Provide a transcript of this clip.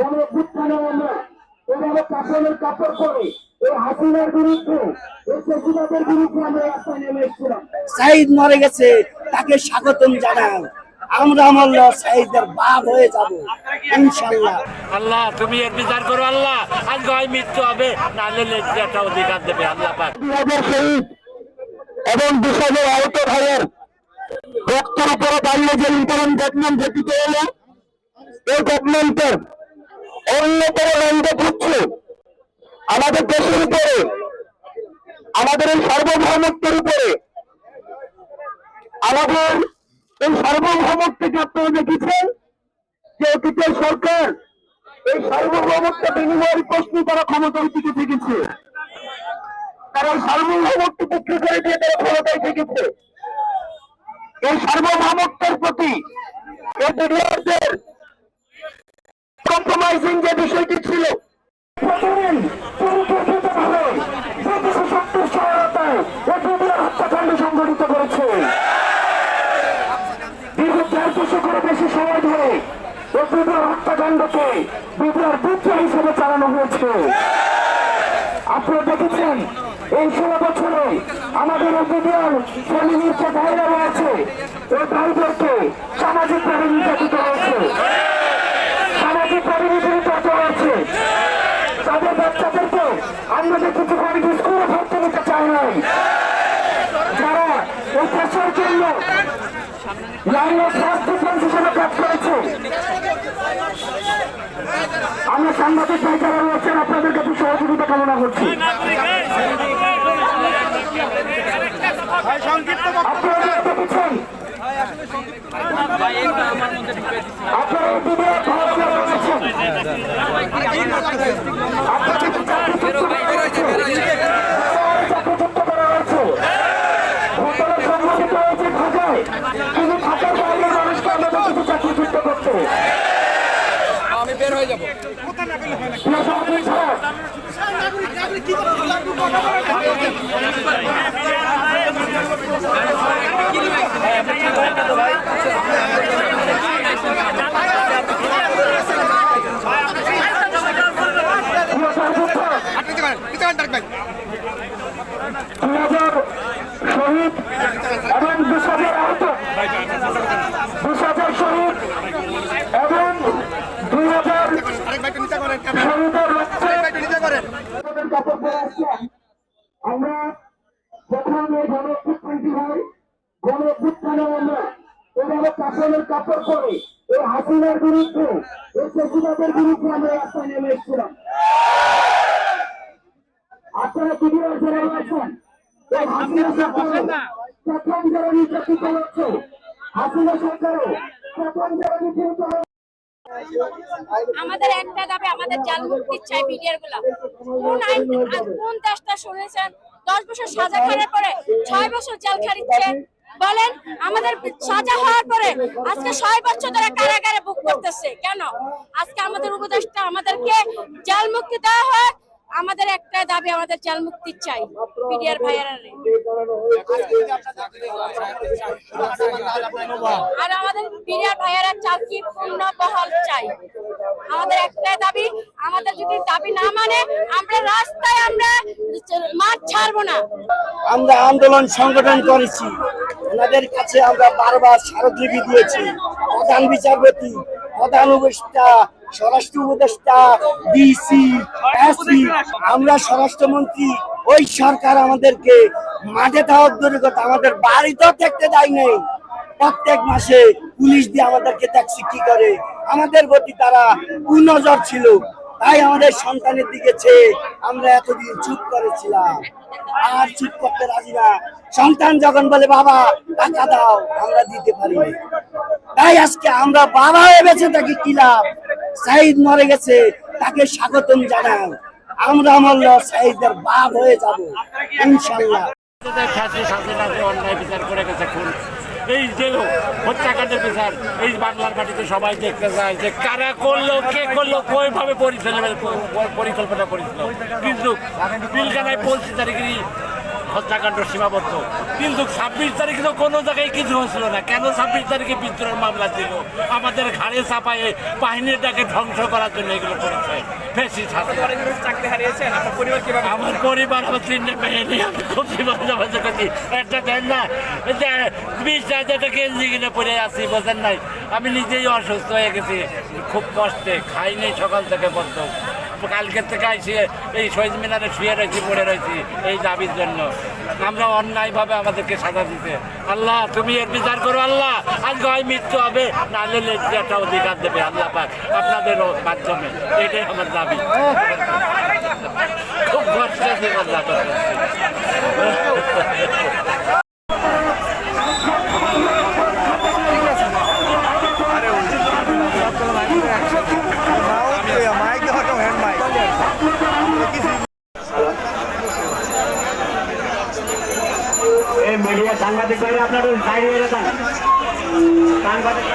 গণ অভ্যুত্থানে আমরা এভাবে কাপড়ের কাপড় করে এই হাসিনার বিরুদ্ধে এই বিরুদ্ধে আমরা রাস্তায় নেমে এসেছিলাম। সাইদ মরে গেছে তাকে স্বাগতম জানাও। আমরা মরল সাইদের বাপ হয়ে যাব ইনশাল্লাহ আল্লাহ তুমি এর বিচার করো আল্লাহ। আজ হয় মৃত্যু হবে একটা অধিকার দেবে আল্লাহ পাক। এবং হাজার আহত ভাইয়ের রক্তের উপরে দাঁড়িয়ে যে ইন্টারন গভর্নমেন্ট গঠিত হলো এই গভর্নমেন্টের অন্যতম নন্দ ঘুরছে আমাদের দেশের উপরে, আমাদের এই সার্বভৌমত্বের উপরে, আমাদের এই সার্বভৌমত্বকে আপনারা দেখেছেন? যে অতীতের সরকার এই সার্বভৌমত্ব বিনিময়ের প্রশ্ন করা ক্ষমতা টিকে থেকেছে। তারা সার্বভৌমত্ব বিক্রি করে দিয়ে তারা ক্ষমতায় থেকেছে। এই সার্বভৌমত্বের প্রতি এই বিনিয়োগের কম্প্রোমাইজিং যে বিষয়টি ছিল। করেছে। দীর্ঘ চার বেশি সময় ধরে এই হত্যাকাণ্ডকে বিদ্রোহ হিসেবে চালানো হয়েছে। আপনারা দেখেছেন, এই ষোলো বছরে আমাদের বিডিআর ফ্যামিলির যে ভাইরা রয়েছে ওই ভাইদেরকে সামাজিক ভাবে নির্যাতিত হয়েছে সামাজিক ভাবে নির্যাতিত হয়েছে তাদের বাচ্চাদেরকে আমরা যে কিছু করে স্কুলে ভর্তি নিতে চাই নাই যারা এই ফার্স্ট ডিফেন্স হিসেবে কাজ করেছে। আমরা সাংবাদিক ভাই যারা রয়েছেন আপনাদের কাছে সহযোগিতা কামনা করছি আপনারা দেখেছেন আপনারা এই ভিডিও ভালো করে রয়েছেন আপনাদের চাকরিচ্যুত করা হয়েছে ঘটনা সংঘটিত হয়েছে ঢাকায় কিন্তু ঢাকার বাইরের মানুষকে আমাদের কিছু চাকরিচ্যুত করতে আমি বের হয়ে যাব প্রিয় সাংবাদিক ভাই, প্রিয় সাংবাদিক ভাই, আপনি দিতে পারেন দিতে পারেন তারেক ভাই দুই হাজার শহীদ এবং হাজার আহত। বিশ শহীদ। অভ্যুত্থানে আমরা এভাবে কাপড়ের কাপড় এই হাসিনার বিরুদ্ধে, এই বিরুদ্ধে আমরা রাস্তায় নেমে এসেছিলাম। আপনারা ভিডিও যারা রয়েছেন এই হাসিনা প্রথম যারা নির্যাতিত হচ্ছে, হাসিনা প্রথম যারা আমাদের একটা দাবি, আমাদের জাল মুক্তি চাই বিডিআরগুলা কোন আইন কোন দেশটা শুনেছেন, দশ বছর সাজা করার পরে ছয় বছর জাল খাটিচ্ছে বলেন, আমাদের সাজা হওয়ার পরে আজকে ছয় বছর ধরে কারাগারে বুক করতেছে। কেন? আজকে আমাদের উপদেশটা আমাদেরকে জাল মুক্তি দেওয়া হয় আমাদের একটা দাবি, আমাদের জাল মুক্তি চাই, পিডিআর ভাইয়ারা আর আমাদের বিরিয়ার ভাইয়ারা চাকরি পূর্ণ বহাল চাই? আমাদের একটাই দাবি, আমাদের যদি দাবি না মানে আমরা রাস্তায় আমরা মাঠ ছাড়বো না। আমরা আন্দোলন সংগঠন করেছি। ওনাদের কাছে আমরা বারবার স্মারকলিপি দিয়েছি। প্রধান বিচারপতি, প্রধান উপদেষ্টা, স্বরাষ্ট্র উপদেষ্টা ডিসি এসপি আমরা স্বরাষ্ট্রমন্ত্রী, ওই সরকার আমাদেরকে মাঠে থাকার কথা আমাদের বাড়িতেও থাকতে দেয় নেই। প্রত্যেক মাসে পুলিশ দিয়ে আমাদেরকে ট্যাক্সি কি করে। আমাদের প্রতি তারা কুনজর ছিল। তাই আমাদের সন্তানের দিকে চেয়ে আমরা এতদিন চুপ করেছিলাম। আর চুপ করতে রাজি না। সন্তান যখন বলে, বাবা, টাকা দাও, আমরা দিতে পারি তাই আজকে আমরা বাবা হয়ে বেঁচে তাকে কি লাভ? সাইদ মরে গেছে, তাকে স্বাগতম জানাও আমরা মরল সাইদের বাপ হয়ে যাব ইনশাল্লাহ অন্যায় বিচার করে গেছে খুন। এই যে হত্যাকাণ্ডের বিচার, এই বাংলার মাটিতে সবাই দেখতে চায় যে কারা করল, কে করল, কইভাবে পরিচালনা পরিকল্পনা করেছিল। কিন্তু পিলখানায় পঁচিশ তারিখেরই হত্যাকাণ্ড সীমাবদ্ধ। কিন্তু ছাব্বিশ তারিখে তো কোনো জায়গায় কিছু হয়েছিল না। কেন ছাব্বিশ তারিখে বিদ্রোহের মামলা দিল? আমাদের ঘাড়ে চাপায়ে বাহিনীটাকে ধ্বংস করার জন্য এগুলো করেছে। ফেসি আমার পরিবার আমার তিনটে নিয়ে আমি খুব জীবনযাপন করছি একটা দেন না বিশ হাজার কেজি কিনে পড়ে আছি বোঝেন নাই। আমি নিজেই অসুস্থ হয়ে গেছি খুব কষ্টে খাইনি সকাল থেকে বদ্ধ কালকের থেকে আইসি এই শহীদ মিনারে শুয়ে রয়েছি, পড়ে রয়েছি এই দাবির জন্য। আমরা অন্যায়ভাবে আমাদেরকে সাজা দিতে। আল্লাহ, তুমি এর বিচার করো, আল্লাহ। আজকে হয় মৃত্যু হবে, নাহলে একটা অধিকার দেবে আল্লাহ পাক আপনাদের মাধ্যমে। এটাই আমার দাবি। খুব আল্লাহ জীবন যাপন করছি। এই মিডিয়া সাংবাদিক ভাইরা আপনাদের বাইরে এনে সাংবাদিক